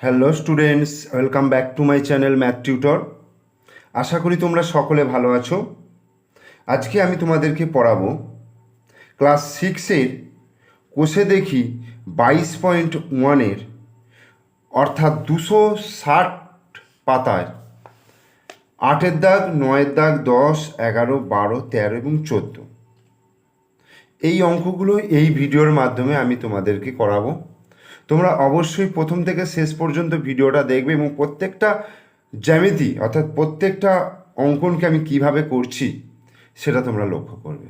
Hello students welcome back to my channel math tutor আশা করি তোমরা সকলে ভালো আছো। আজকে আমি তোমাদেরকে পড়াবো ক্লাস সিক্সের কোষে দেখি বাইশ পয়েন্ট ওয়ানের অর্থাৎ দুশো ষাট পাতায়, আটের দাগ, নয়ের দাগ, দশ, এগারো, বারো, তেরো এবং চোদ্দ। এই অঙ্কগুলো এই ভিডিওর মাধ্যমে আমি তোমাদেরকে করাবো। তোমরা অবশ্যই প্রথম থেকে শেষ পর্যন্ত ভিডিওটা দেখবে এবং প্রত্যেকটা জ্যামিতি, অর্থাৎ প্রত্যেকটা অঙ্কনকে আমি কীভাবে করছি সেটা তোমরা লক্ষ্য করবে।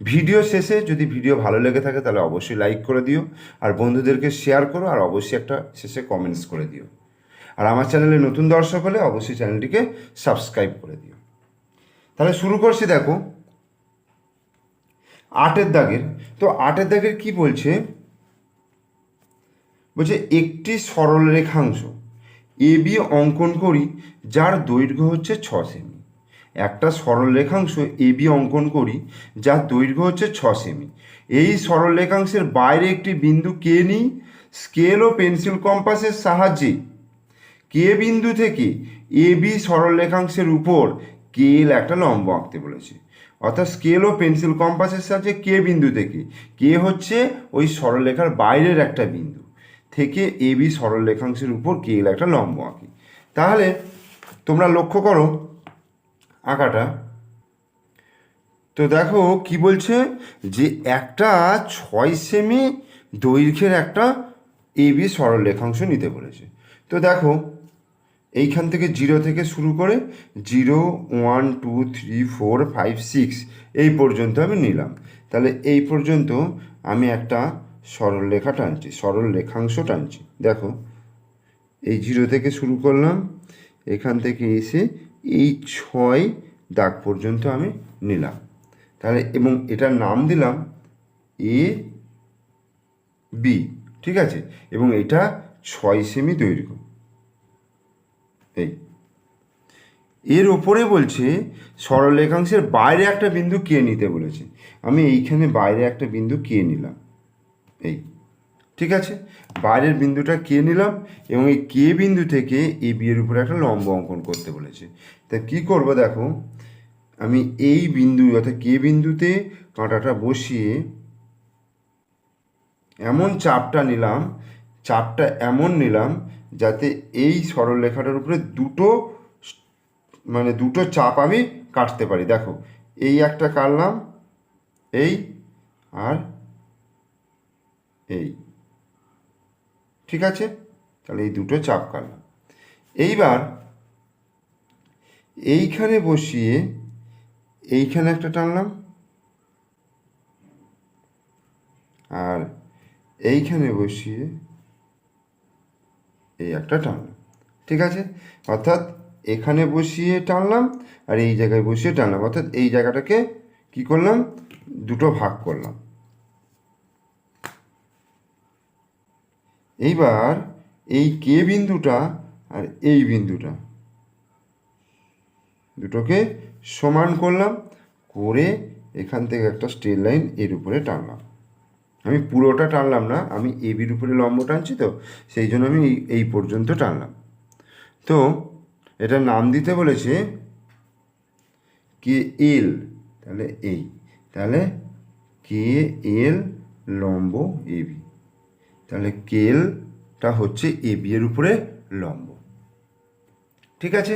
ভিডিও শেষে যদি ভিডিও ভালো লেগে থাকে তাহলে অবশ্যই লাইক করে দিও আর বন্ধুদেরকে শেয়ার করো আর অবশ্যই একটা শেষে কমেন্টস করে দিও। আর আমার চ্যানেলে নতুন দর্শক হলে অবশ্যই চ্যানেলটিকে সাবস্ক্রাইব করে দিও। তাহলে শুরু করছি দেখো, আটের দাগের। তো আটের দাগের কি বলছে? বলছে একটি সরল রেখাংশ। এ বি অঙ্কন করি, যার দৈর্ঘ্য হচ্ছে ছ সেমি। একটা সরল রেখাংশ এ বি অঙ্কন করি, যার দৈর্ঘ্য হচ্ছে ছ সেমি। এই সরল রেখাংশের বাইরে একটি বিন্দু কে নিই? স্কেল ও পেন্সিল কম্পাসের সাহায্যে। কে বিন্দু থেকে এ বি সরল রেখাংশের উপর কেল একটা লম্ব আঁকতে বলেছে। অর্থাৎ স্কেল ও পেন্সিল কম্পাসের সাহায্যে কে বিন্দু থেকে? কে হচ্ছে ওই সরলরেখার বাইরের একটা বিন্দু। থেকে এ বি সরল রেখাংশের উপর কেল একটা লম্ব আঁকি। তাহলে তোমরা লক্ষ্য করো আঁকাটা। তো দেখো কি বলছে যে একটা ছয় সেমি দৈর্ঘ্যের একটা এ বি সরল রেখাংশ নিতে বলেছে। তো দেখো এইখান থেকে জিরো থেকে শুরু করে zero, one, two, three, four, five, six এই পর্যন্ত আমি নিলাম। তাহলে এই পর্যন্ত আমি একটা সরল রেখা টানছি, সরল রেখাংশ টানছি। দেখো, এই জিরো থেকে শুরু করলাম, এখান থেকে এসে এই ছয় দাগ পর্যন্ত আমি নিলাম। তাহলে, এবং এটার নাম দিলাম এ, বি, ঠিক আছে? এবং এটা ছয় সেমি দৈর্ঘ্য। এই। এর ওপরে বলছে, সরল রেখাংশের বাইরে একটা বিন্দু কে নিতে বলেছে। আমি এইখানে বাইরে একটা বিন্দু কে নিলাম। এই, ঠিক আছে? বাইরের বিন্দুটা কে নিলাম এবং এই কে বিন্দু থেকে এই বিয়ের উপরে একটা লম্ব অঙ্কন করতে বলেছে। তা কি করব দেখো? আমি এই বিন্দু অর্থাৎ কে বিন্দুতে কাঁটাটা বসিয়ে এমন চাপটা নিলাম, চাপটা এমন নিলাম যাতে এই সরলরেখাটার উপরে দুটো মানে দুটো চাপ আমি কাটতে পারি। দেখো, এই একটা কাটলাম, এই আর এই। ঠিক আছে? তাহলে এই দুটো চাপ কাটলাম। এইবার এইখানে বসিয়ে এইখানে একটা টানলাম। আর এইখানে বসিয়ে এই একটা টানলাম। ঠিক আছে? অর্থাৎ এখানে বসিয়ে টানলাম আর এই জায়গায় বসিয়ে টানলাম। অর্থাৎ এই জায়গাটাকে কি করলাম? দুটো ভাগ করলাম। এইবার এই কে বিন্দুটা আর এই বিন্দুটা। দুটোকে সমান করলাম, করে এখান থেকে একটা স্ট্রেট লাইন এর উপরে টানলাম। আমি পুরোটা টানলাম না, আমি এবির উপরে লম্ব টানছি তো, সেই জন্য আমি এই পর্যন্ত টানলাম। তো এটা নাম দিতে বলেছে কে এল, তাহলে এই, তাহলে কে এল লম্ব এবি তাহলে কেলটা হচ্ছে এবি এর উপরে লম্ব। ঠিক আছে?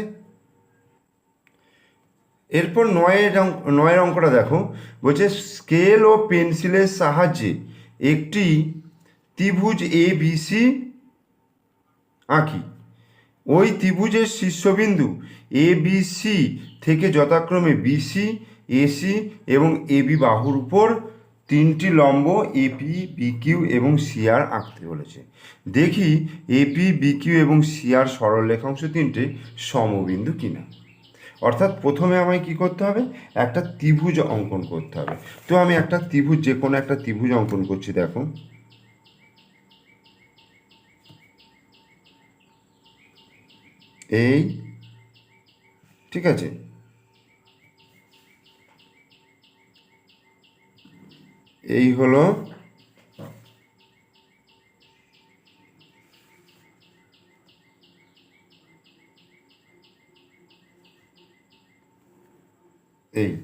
এরপর নয়ের নয়ের অঙ্কটা দেখো। বলছে, স্কেল ও পেন্সিলের সাহায্যে একটি ত্রিভুজ এ বিসি আঁকি। ওই ত্রিভুজের শীর্ষবিন্দু এ বি সি থেকে যথাক্রমে বিসি এসি এবং এবি বাহুর উপর তিনটি লম্ব এপি বিকিউ এবং সিআর আঁকতে বলেছে। দেখি এপি বিকিউ এবং সিআর সরল রেখাংশ তিনটে সমবিন্দু কিনা। অর্থাৎ প্রথমে আমায় কি করতে হবে? একটা ত্রিভুজ অঙ্কন করতে হবে। তো আমি একটা ত্রিভুজ, যে কোনো একটা ত্রিভুজ অঙ্কন করছি, দেখো। এই, ঠিক আছে? এই হলো এই।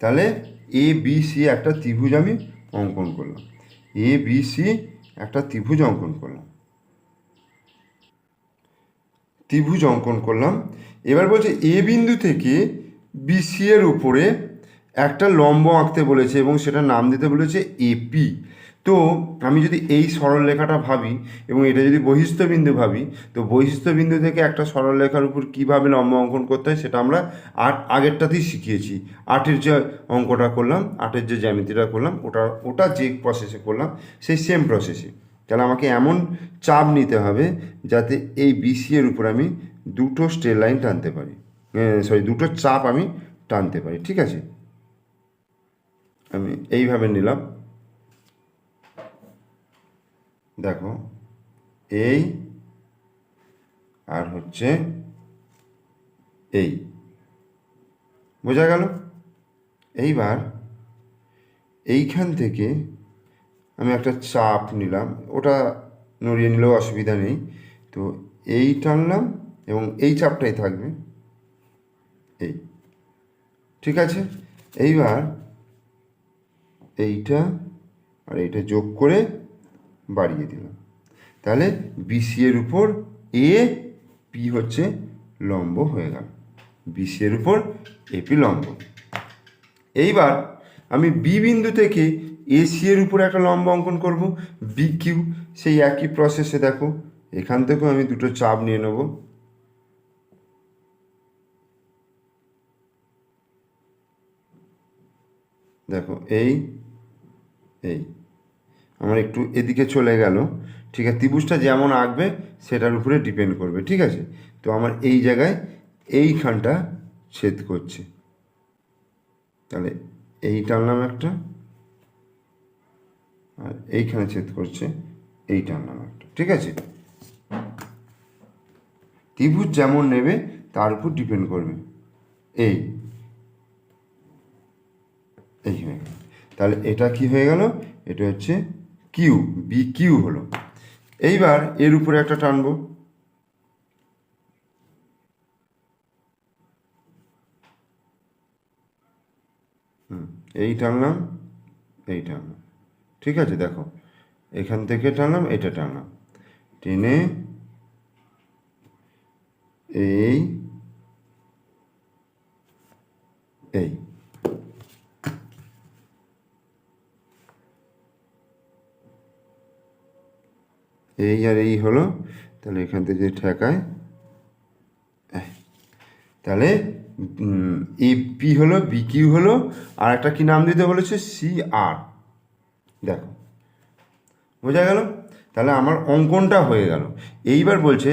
তাহলে এ বি সি একটা ত্রিভুজ আমি অঙ্কন করলাম। এ বি সি একটা ত্রিভুজ অঙ্কন করলাম। ত্রিভুজ অঙ্কন করলাম। এবার বলছে এ বিন্দু থেকে বিসি এর উপরে একটা লম্ব আঁকতে বলেছে এবং সেটা নাম দিতে বলেছে এপি তো আমি যদি এই সরল রেখাটা ভাবি এবং এটা যদি বহিস্থ বিন্দু ভাবি, তো বহিস্থ বিন্দু থেকে একটা সরল রেখার উপর কীভাবে লম্ব অঙ্কন করতে হয় সেটা আমরা আট, আগেরটাতেই শিখিয়েছি। আটের যে অঙ্কটা করলাম, আটের যে জ্যামিতিটা করলাম, ওটা ওটা যে প্রসেসে করলাম, সেই সেম প্রসেসে তাহলে আমাকে এমন চাপ নিতে হবে যাতে এই বিসি এর উপর আমি দুটো স্ট্রেট লাইন টানতে পারি। সরি দুটো চাপ আমি টানতে পারি, ঠিক আছে? আমি এইভাবে নিলাম। দেখো, এই আর হচ্ছে এই। বোঝা গেল? এইবার এইখান থেকে আমি একটা চাপ নিলাম। ওটা নড়িয়ে নিলেও অসুবিধা নেই। তো এই টানলাম এবং এই চাপটাই থাকবে। এই। ঠিক আছে? এইবার এইটা আর এইটা যোগ করে বাড়িয়ে দিলাম। তাহলে বিসি এর উপর এ পি হচ্ছে লম্ব হয়ে গেল। বিসি এর উপর এপি লম্ব। এইবার আমি বি বিন্দু থেকে এসি এর উপর একটা লম্ব অঙ্কন করব। বি কিউ সেই একই প্রসেসে দেখো, এখান থেকেও আমি দুটো চাপ নিয়ে নেব। দেখো, এই এই, আমার একটু এদিকে চলে গেল। ঠিক আছে, ত্রিভুজটা যেমন আঁকবে, সেটার উপরে ডিপেন্ড করবে, ঠিক আছে? তো আমার এই জায়গায় এইখানটা ছেদ করছে। তাহলে এই টানলাম একটা, আর এইখানে ছেদ করছে এই টানলাম একটা, ঠিক আছে? ত্রিভুজ যেমন নেবে, তার উপর ডিপেন্ড করবে। এই এই তাহলে এটা কি হয়ে গেল? এটা হচ্ছে কিউ বি কিউ হলো। এইবার এর উপরে একটা টানবো। এই টানলাম এই টানলাম। ঠিক আছে, দেখো। এখান থেকে টানলাম, এটা টানলাম। টেনে এই এই আর এই হলো। তাহলে এখান থেকে ঠেকায় তাহলে এ পি হলো, বি কিউ হলো, আর একটা কি নাম দিতে বলেছে? C R. দেখো, বোঝা গেল? তাহলে আমার অঙ্কনটা হয়ে গেল। এইবার বলছে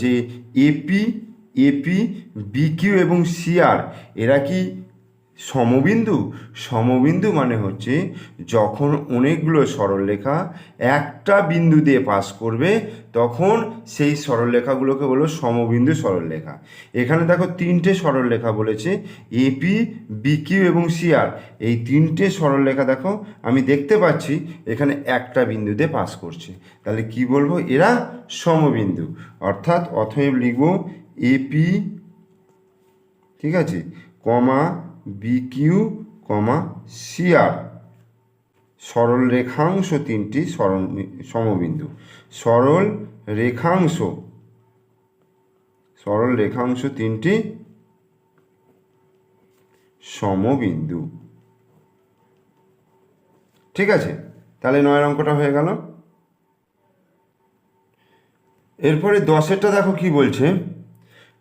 যে এপি এপি বিকিউ এবং সিআর এরা কি সমবিন্দু সমবিন্দু মানে হচ্ছে যখন অনেকগুলো সরলরেখা একটা বিন্দু দিয়ে পাস করবে, তখন সেই সরলরেখাগুলোকে বলো সমবিন্দু সরলরেখা। এখানে দেখো তিনটে সরলরেখা বলেছে এপি বিকিউ এবং সিআর এই তিনটে সরলরেখা দেখো, আমি দেখতে পাচ্ছি এখানে একটা বিন্দুতে পাস করছে। তাহলে কি বলব? এরা সমবিন্দু। অর্থাৎ অথব লিখব এপি ঠিক আছে, কমা বিকিউ কমা সিআর সরল রেখাংশ তিনটি সরল সমবিন্দু। সরল রেখাংশ সরল রেখাংশ তিনটি সমবিন্দু। ঠিক আছে? তাহলে নয় অঙ্কটা হয়ে গেল। এরপরে দশেরটা দেখো কি বলছে।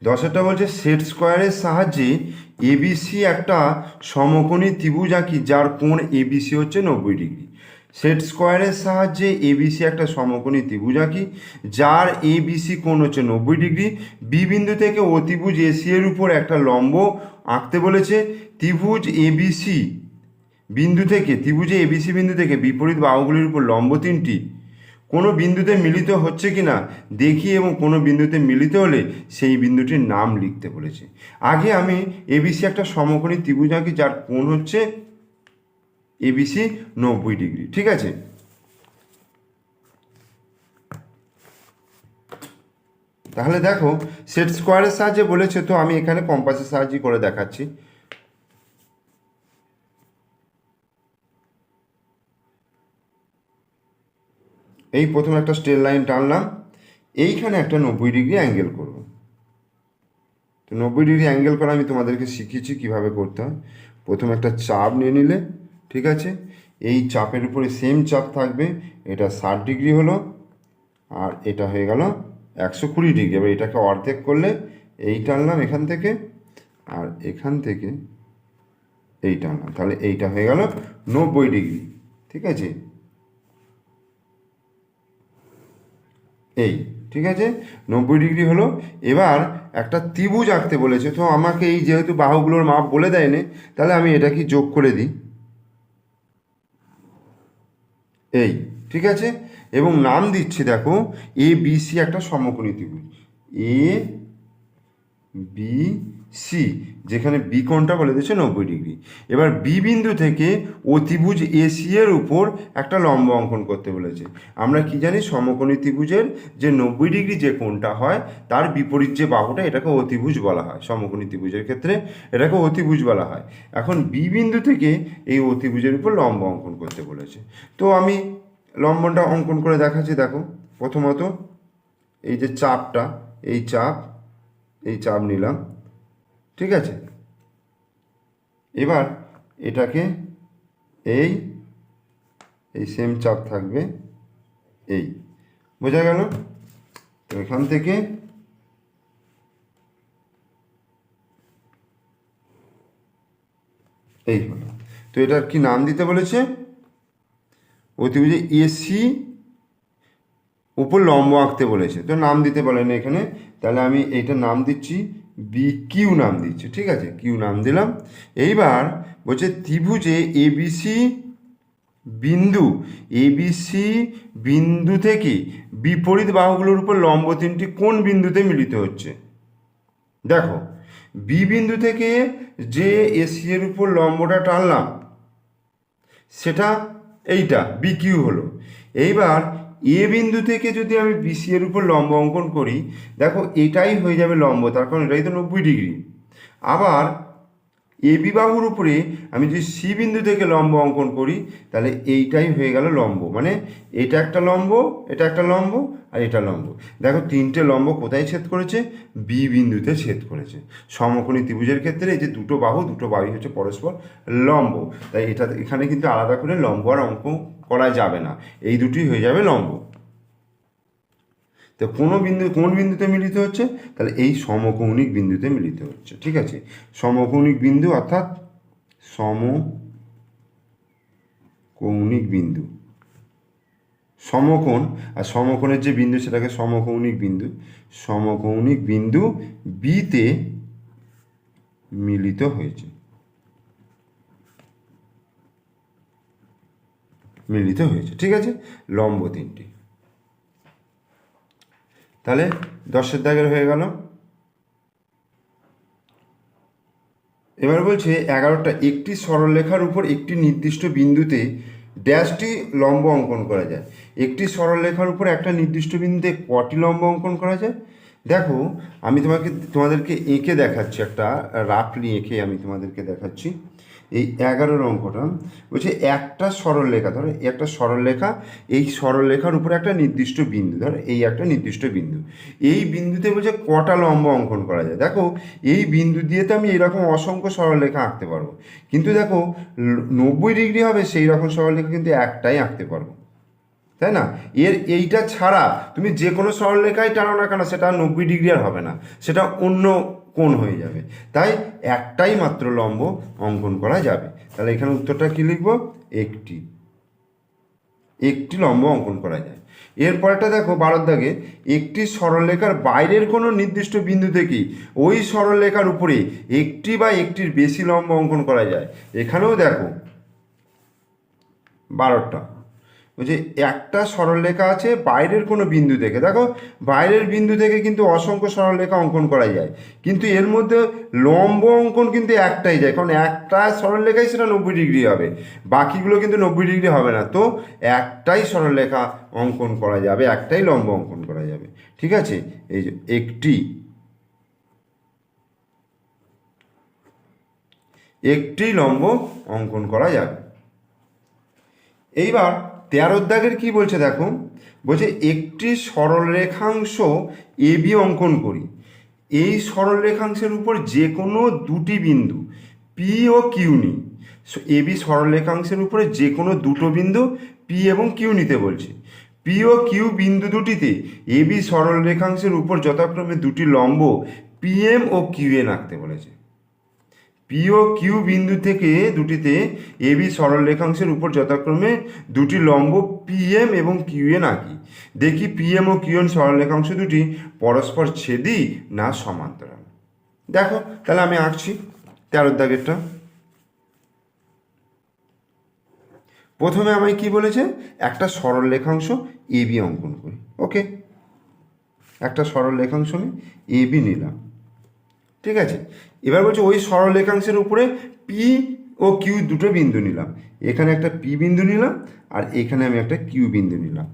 দশেরটা বলছে সেট স্কোয়ারের সাহায্যে এবিসি একটা সমকোণী ত্রিভুজ আঁকি, যার কোণ এবিসি হচ্ছে নব্বই ডিগ্রি। সেট স্কোয়ারের সাহায্যে এবিসি একটা সমকোণী ত্রিভুজ আঁকি, যার এবিসি কোণ হচ্ছে নব্বই ডিগ্রি। বি বিন্দু থেকে অতিভুজ এসি এর উপর একটা লম্ব আঁকতে বলেছে। ত্রিভুজ এবিসি বিন্দু থেকে, ত্রিভুজে এবিসি বিন্দু থেকে বিপরীত বাহুগুলির উপর লম্ব তিনটি কোনো বিন্দুতে মিলিত হচ্ছে কি না দেখি এবং কোনো বিন্দুতে মিলিত হলে সেই বিন্দুটির নাম লিখতে বলেছে। আগে আমি এবিসি একটা সমকোণী ত্রিভুজ আঁকি যার কোণ হচ্ছে এবিসি নব্বই ডিগ্রি, ঠিক আছে? তাহলে দেখো সেট স্কোয়ারের সাহায্যে বলেছে তো আমি এখানে কম্পাসের সাহায্যে করে দেখাচ্ছি। এই প্রথমে একটা স্ট্রেট লাইন টানলাম, এইখানে একটা নব্বই ডিগ্রি অ্যাঙ্গেল করব। তো নব্বই ডিগ্রি অ্যাঙ্গেল করা আমি তোমাদেরকে শিখিয়েছি কীভাবে করতে হয়। প্রথমে একটা চাপ নিয়ে নিলে, ঠিক আছে? এই চাপের উপরে সেম চাপ থাকবে, এটা ষাট ডিগ্রি হলো, আর এটা হয়ে গেল একশো কুড়ি ডিগ্রি। এবার এটাকে অর্ধেক করলে, এই টানলাম এখান থেকে, আর এখান থেকে এই টানলাম। তাহলে এইটা হয়ে গেল নব্বই ডিগ্রি, ঠিক আছে? এই, ঠিক আছে? নব্বই ডিগ্রি হলো। এবার একটা ত্রিভুজ আঁকতে বলেছে। তো আমাকে এই যেহেতু বাহুগুলোর মাপ বলে দেয়নি, তাহলে আমি এটা কি যোগ করে দিই। এই, ঠিক আছে? এবং নাম দিচ্ছি, দেখো এ বি সি একটা সমকোণী ত্রিভুজ। এ বি সি যেখানে বি কোণটা বলে দিয়েছে নব্বই ডিগ্রি। এবার বি বিন্দু থেকে অতিভুজ এসি এর উপর একটা লম্ব অঙ্কন করতে বলেছে। আমরা কি জানি সমকোণী ত্রিভুজের যে নব্বই ডিগ্রি যে কোণটা হয়, তার বিপরীত যে বাহুটা এটাকে অতিভুজ বলা হয়, সমকোণী ত্রিভুজের ক্ষেত্রে এটাকে অতিভুজ বলা হয়। এখন বি বিন্দু থেকে এই অতিভুজের উপর লম্ব অঙ্কন করতে বলেছে। তো আমি লম্বনটা অঙ্কন করে দেখাচ্ছি, দেখো। প্রথমত এই যে চাপটা, এই চাপ এই চাপ নিলাম। ঠিক আছে? এবার এটাকে এই এই সেম চাপ থাকবে এই। বোঝা গেল? তো এখান থেকে এই হলো। তো এটার কি নাম দিতে বলেছে? অতিভুজে এসি উপর লম্ব আঁকতে বলেছে, তো নাম দিতে বলেন এখানে। তাহলে আমি এইটা নাম দিচ্ছি বি কিউ নাম দিচ্ছি, ঠিক আছে? কিউ নাম দিলাম। এইবার বলছে ত্রিভুজে এবিসি বিন্দু। এবিসি বিন্দু থেকে বিপরীত বাহুগুলোর উপর লম্ব তিনটি কোন বিন্দুতে মিলিত হচ্ছে? দেখো বি বিন্দু থেকে যে এসি এর উপর লম্বটা টানলাম, সেটা এইটা বি কিউ হলো। এইবার এ বিন্দু থেকে যদি আমি বিসি এর উপর লম্ব অঙ্কন করি, দেখো এটাই হয়ে যাবে লম্ব, তার কারণ এটাই তো নব্বই ডিগ্রি। আবার এ বিবাহুর উপরে আমি যদি সি বিন্দু থেকে লম্ব অঙ্কন করি, তাহলে এইটাই হয়ে গেল লম্ব। মানে এটা একটা লম্ব, এটা একটা লম্ব আর এটা লম্ব। দেখো তিনটে লম্ব কোথায় ছেদ করেছে? বি বিন্দুতে ছেদ করেছে। সমকোণী ত্রিভুজের ক্ষেত্রে এই যে দুটো বাহু দুটো বাহু হচ্ছে পরস্পর লম্ব। তাই এটা এখানে কিন্তু আলাদা করে লম্ব আর অঙ্ক করা যাবে না। এই দুটোই হয়ে যাবে লম্ব। তো কোনো বিন্দু, কোন বিন্দুতে মিলিত হচ্ছে? তাহলে এই সমকৌণিক বিন্দুতে মিলিত হচ্ছে, ঠিক আছে? সমকৌণিক বিন্দু অর্থাৎ সম কৌণিক বিন্দু। সমকোণ, আর সমকোণের যে বিন্দু সেটাকে সমকৌণিক বিন্দু। সমকৌণিক বিন্দু বিতে মিলিত হয়েছে। মিলিত হয়েছে, ঠিক আছে? লম্ব তিনটি। তাহলে দশের দাগের হয়ে গেল। এবার বলছে এগারোটা একটি সরলরেখার উপর একটি নির্দিষ্ট বিন্দুতে ড্যাশটি লম্ব অঙ্কন করা যায়। একটি সরলরেখার উপর একটা নির্দিষ্ট বিন্দুতে কটি লম্ব অঙ্কন করা যায়? দেখো, আমি তোমাকে, তোমাদেরকে এঁকে দেখাচ্ছি, একটা রাফলি এঁকে আমি তোমাদেরকে দেখাচ্ছি। এই এগারোর অঙ্কটা, বলছে একটা সরলরেখা, ধরো একটা সরলরেখা, এই সরলরেখার উপরে একটা নির্দিষ্ট বিন্দু, ধরো এই একটা নির্দিষ্ট বিন্দু। এই বিন্দুতে বলছে কটা লম্ব অঙ্কন করা যায়। দেখো, এই বিন্দু দিয়ে তো আমি এরকম অসংখ্য সরলরেখা আঁকতে পারব। কিন্তু দেখো, নব্বই ডিগ্রি হবে সেই রকম সরলরেখা কিন্তু একটাই আঁকতে পারব। তাই না? এর এইটা ছাড়া তুমি যে কোনো সরলরেখায় টানো না কেন, সেটা নব্বই ডিগ্রি আর হবে না। সেটা অন্য কোণ হয়ে যাবে। তাই একটাই মাত্র লম্ব অঙ্কন করা যাবে। তাহলে এখানে উত্তরটা কী লিখব? একটি। একটি লম্ব অঙ্কন করা যায়। এরপরটা দেখো বারোর দাগে, একটি সরলরেখার বাইরের কোনো নির্দিষ্ট বিন্দু থেকে ওই সরলরেখার উপরে একটি বা একটির বেশি লম্ব অঙ্কন করা যায়? এখানেও দেখো বারোটা বলছে একটা সরলরেখা আছে, বাইরের কোনো বিন্দু থেকে। দেখো, বাইরের বিন্দু থেকে কিন্তু অসংখ্য সরলরেখা অঙ্কন করা যায়। কিন্তু এর মধ্যে লম্ব অঙ্কন কিন্তু একটাই যায়, কারণ একটা সরলরেখাই সেটা নব্বই ডিগ্রি হবে। বাকিগুলো কিন্তু নব্বই ডিগ্রি হবে না। তো একটাই সরলরেখা অঙ্কন করা যাবে, একটাই লম্ব অঙ্কন করা যাবে। ঠিক আছে? এই যে একটি। একটি লম্ব অঙ্কন করা যাবে। এইবার তেরোর দাগের কি বলছে দেখো? বলছে, একটি সরলরেখাংশ বি অঙ্কন করি। এই সরলরেখাংশের উপর যে কোনো দুটি বিন্দু পি ও কিউ নিই। এবি সরলরেখাংশের উপরে যে কোনো দুটো বিন্দু পি এবং কিউ নিতে বলছে। পি ও কিউ বিন্দু দুটিতে এ এবি সরলরেখাংশের উপর যথাক্রমে দুটি লম্ব পিএম ও কিউএন আঁকতে বলেছে। পি ও কিউ বিন্দু থেকে দুটিতে এবি সরল রেখাংশের উপর যথাক্রমে দুটি লম্ব পিএম এবং কিউএন আঁকি। দেখি পিএম ও কিউএন সরল রেখাংশ দুটি পরস্পর ছেদি না সমান্তরাল। দেখো, তাহলে আমি আঁকছি তেরোর দাগেরটা। প্রথমে আমায় কি বলেছে? একটা সরল রেখাংশ এবি অঙ্কন করি। ওকে একটা সরল রেখাংশ আমি এবি নিলাম। ঠিক আছে? এবার বলছে ওই সরল রেখাংশের উপরে পি ও কিউ দুটো বিন্দু নিলাম। এখানে একটা পি বিন্দু নিলাম আর এখানে আমি একটা কিউ বিন্দু নিলাম।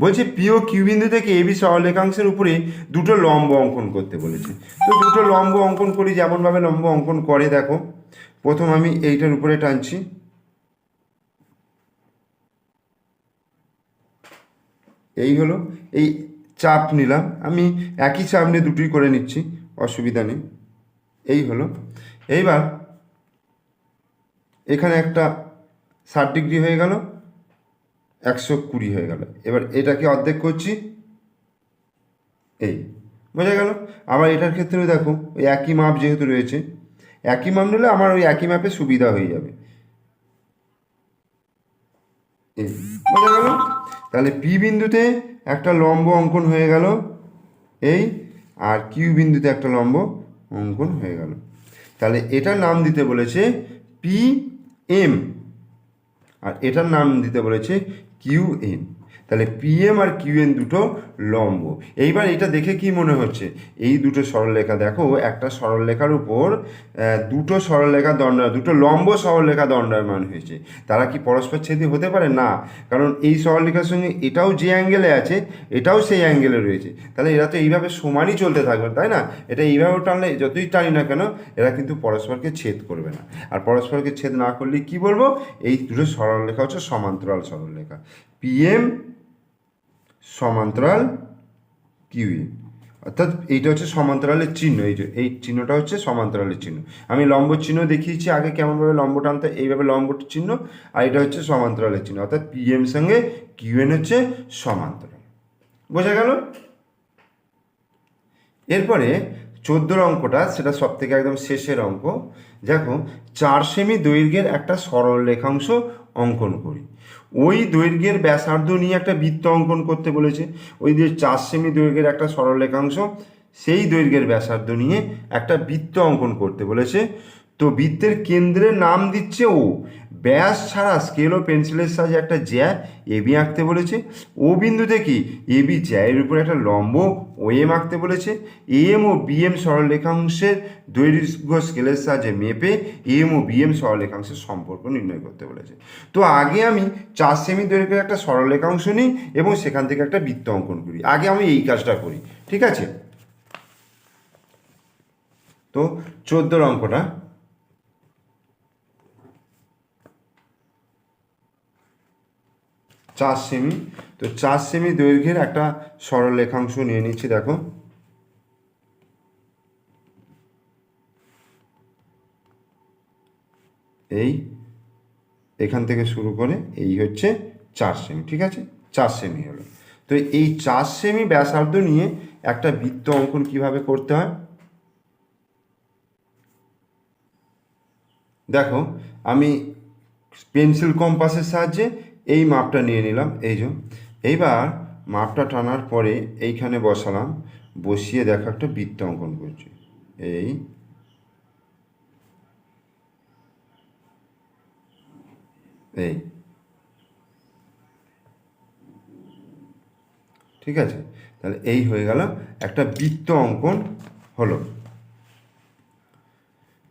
বলছে পি ও কিউ বিন্দু থেকে এবি সরল রেখাংশের উপরে দুটো লম্ব অঙ্কন করতে বলেছে। তো দুটো লম্ব অঙ্কন করি, যেমনভাবে লম্ব অঙ্কন করে, দেখো। প্রথম আমি এইটার উপরে টানছি। এই হলো, এই চাপ নিলাম। আমি একই চাপ নিয়ে দুটোই করে নিচ্ছি, অসুবিধা নেই। এই হলো। এইবার এখানে একটা ষাট ডিগ্রি হয়ে গেল, একশো কুড়ি হয়ে গেল। এবার এটাকে অর্ধেক করছি, এই, বোঝা গেল? আবার এটার ক্ষেত্রেও দেখো, ওই একই মাপ যেহেতু রয়েছে, একই মাপ নিলে আমার ওই একই মাপে সুবিধা হয়ে যাবে। এই, বোঝা গেল? তাহলে পি বিন্দুতে একটা লম্ব অঙ্কন হয়ে গেল, এই, আর কিউ বিন্দুতে একটা লম্ব অঙ্কন হয়ে গেল। তাহলে এটার নাম দিতে বলেছে পি এম আর এটার নাম দিতে বলেছে কিউ এন তাহলে পিএম আর কিউএন দুটো লম্ব। এইবার এটা দেখে কি মনে হচ্ছে? এই দুটো সরলরেখা দেখো, একটা সরলরেখার উপর দুটো সরলরেখা দণ্ড দুটো লম্ব সরলরেখা দণ্ডায়মান হয়েছে। তারা কি পরস্পর ছেদি হতে পারে? না। কারণ এই সরলরেখার সঙ্গে এটাও যে অ্যাঙ্গেলে আছে, এটাও সেই অ্যাঙ্গেলে রয়েছে। তাহলে এরা তো এইভাবে সমানই চলতে থাকবে, তাই না? এটা এইভাবে টানলে, যতই টানি না কেন, এরা কিন্তু পরস্পরকে ছেদ করবে না। আর পরস্পরকে ছেদ না করলে কি বলব? এই দুটো সরলরেখা হচ্ছে সমান্তরাল সরলরেখা। পিএম সমান্তরাল কিউই। অর্থাৎ এইটা হচ্ছে সমান্তরালের চিহ্ন, এই যে এই চিহ্নটা হচ্ছে সমান্তরালের চিহ্ন। আমি লম্ব চিহ্ন দেখিয়েছি, আগে কেমনভাবে লম্ব টানতে এইভাবে লম্ব চিহ্ন, আর এটা হচ্ছে সমান্তরালের চিহ্ন। অর্থাৎ পিএম সঙ্গে কিউএন হচ্ছে সমান্তরাল। বোঝা গেল? এরপরে চোদ্দোর অঙ্কটা, সেটা সব থেকে একদম শেষের অঙ্ক। দেখো চার সেমি দৈর্ঘ্যের একটা সরল রেখাংশ অঙ্কন করি। ওই দৈর্ঘ্যের ব্যাসার্ধ নিয়ে একটা বৃত্ত অঙ্কন করতে বলেছে। ওই যে চার সেমি দৈর্ঘ্যের একটা সরল রেখাংশ সেই দৈর্ঘ্যের ব্যাসার্ধ নিয়ে একটা বৃত্ত অঙ্কন করতে বলেছে। তো বৃত্তের কেন্দ্রের নাম দিচ্ছে ও। ব্যাস ছাড়া স্কেল ও পেন্সিলের সাহায্যে একটা জ্যা এবি আঁকতে বলেছে। ও বিন্দুতে কি? এবি জ্যায়ের উপরে একটা লম্ব ও এম আঁকতে বলেছে। এ এম ও বিএম সরলরেখাংশের দৈর্ঘ্য স্কেলের সাহায্যে মেপে এম ও বি বিএম সরলরেখাংশের সম্পর্ক নির্ণয় করতে বলেছে। তো আগে আমি চার সেমি দৈর্ঘ্যের একটা সরলরেখাংশ নিই এবং সেখান থেকে একটা বৃত্ত অঙ্কন করি। আগে আমি এই কাজটা করি, ঠিক আছে? তো চোদ্দোর অঙ্কটা চার সেমি তো চার সেমি দৈর্ঘ্যের একটা সরল রেখাংশ নিয়ে নিচ্ছি, দেখো। এই এখান থেকে শুরু করে এই হচ্ছে চার সেমি ঠিক আছে? চার সেমি হলো। তো এই চার সেমি ব্যাসার্ধ নিয়ে একটা বৃত্ত অঙ্কন কীভাবে করতে হয়? দেখো, আমি পেন্সিল কম্পাসের সাহায্যে এই মাপটা নিয়ে নিলাম, এই যে। এইবার মাপটা টানার পরে এইখানে বসালাম, বসিয়ে দেখো একটা বৃত্ত অঙ্কন করছি। এই এই। ঠিক আছে? তাহলে এই হয়ে গেল, একটা বৃত্ত অঙ্কন হলো।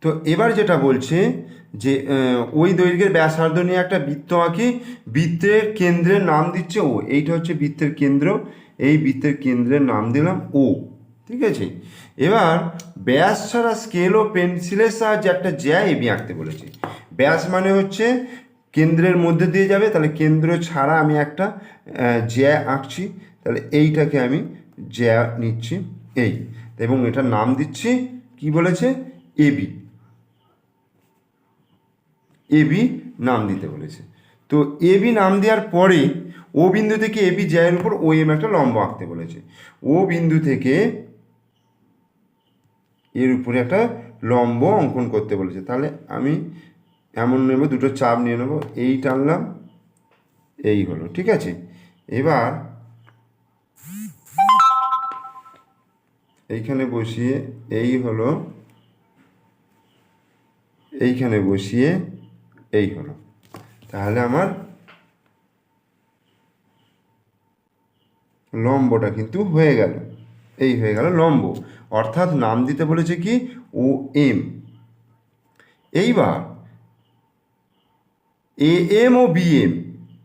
তো এবার যেটা বলছে যে ওই দৈর্ঘ্যের ব্যাসার্ধ নিয়ে একটা বৃত্ত আঁকি, বৃত্তের কেন্দ্রের নাম দিচ্ছে ও। এইটা হচ্ছে বৃত্তের কেন্দ্র। এই বৃত্তের কেন্দ্রের নাম দিলাম ও। ঠিক আছে? এবার ব্যাস ছাড়া স্কেল ও পেন্সিলের সাহায্যে একটা জ্যা এবি আঁকতে বলেছে। ব্যাস মানে হচ্ছে কেন্দ্রের মধ্যে দিয়ে যাবে, তাহলে কেন্দ্র ছাড়া আমি একটা জ্যা আঁকছি। তাহলে এইটাকে আমি জ্যা নিচ্ছি। এই। এবং এটার নাম দিচ্ছি কি বলেছে? এবি এবি নাম দিতে বলেছে। তো এবি নাম দেওয়ার পরে ও বিন্দু থেকে এবি জ্যায়ের উপর ও এম একটা লম্ব আঁকতে বলেছে। ও বিন্দু থেকে এর উপরে একটা লম্ব অঙ্কন করতে বলেছে। তাহলে আমি এমন নেব, দুটো চাপ নিয়ে নেব, এই টানলাম, এই হলো, ঠিক আছে? এবার এইখানে বসিয়ে, এই হলো, এইখানে বসিয়ে এই হলো। তাহলে আমার লম্বটা কিন্তু হয়ে গেল। এই হয়ে গেল লম্ব। অর্থাৎ নাম দিতে বলেছে কি? O M. এইবার এ এম ও বি এম।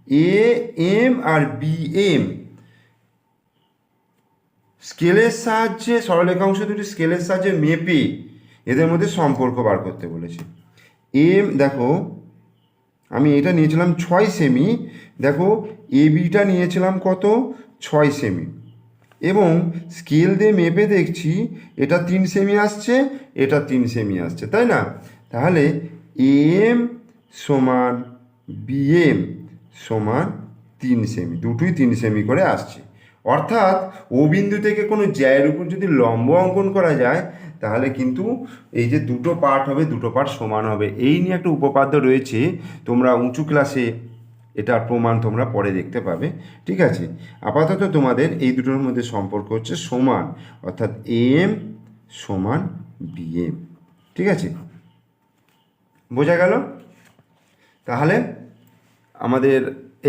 এ এম আর বি এম। স্কেলের সাহায্যে সরলেখাংশ দুটি স্কেলের সাহায্যে মেপে এদের মধ্যে সম্পর্ক বার করতে বলেছে। এম, দেখো আমি এটা নিয়েছিলাম ছয় সেমি দেখো এ বিটা নিয়েছিলাম কত? ছয় সেমি এবং স্কেল দিয়ে মেপে দেখছি, এটা তিন সেমি আসছে, এটা তিন সেমি আসছে, তাই না? তাহলে এম সমান বিএম সমান তিন সেমি দুটোই তিন সেমি করে আসছে। অর্থাৎ ও বিন্দু থেকে কোনো জ্যায়ের উপর যদি লম্ব অঙ্কন করা যায় তাহলে কিন্তু এই যে দুটো পার্ট হবে, দুটো পার্ট সমান হবে। এই নিয়ে একটা উপপাদ্য রয়েছে, তোমরা উঁচু ক্লাসে এটার প্রমাণ তোমরা পরে দেখতে পাবে, ঠিক আছে? আপাতত তোমাদের এই দুটোর মধ্যে সম্পর্ক হচ্ছে সমান, অর্থাৎ এম সমান বিএম ঠিক আছে? বোঝা গেল? তাহলে আমাদের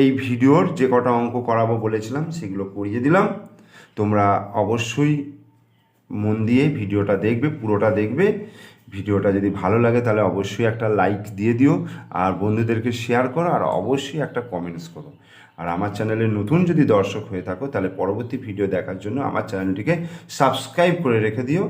এই ভিডিওর যে কটা অঙ্ক করাবো বলেছিলাম, সেগুলো করিয়ে দিলাম। তোমরা অবশ্যই মন দিয়ে ভিডিওটা দেখবে, পুরোটা দেখবে। ভিডিওটা যদি ভালো লাগে তাহলে অবশ্যই একটা লাইক দিয়ে দিও, আর বন্ধুদেরকে শেয়ার করো, আর অবশ্যই একটা কমেন্টস করো। আর আমার চ্যানেলে নতুন যদি দর্শক হয়ে থাকো, তাহলে পরবর্তী ভিডিও দেখার জন্য আমার চ্যানেলটিকে সাবস্ক্রাইব করে রেখে দিও।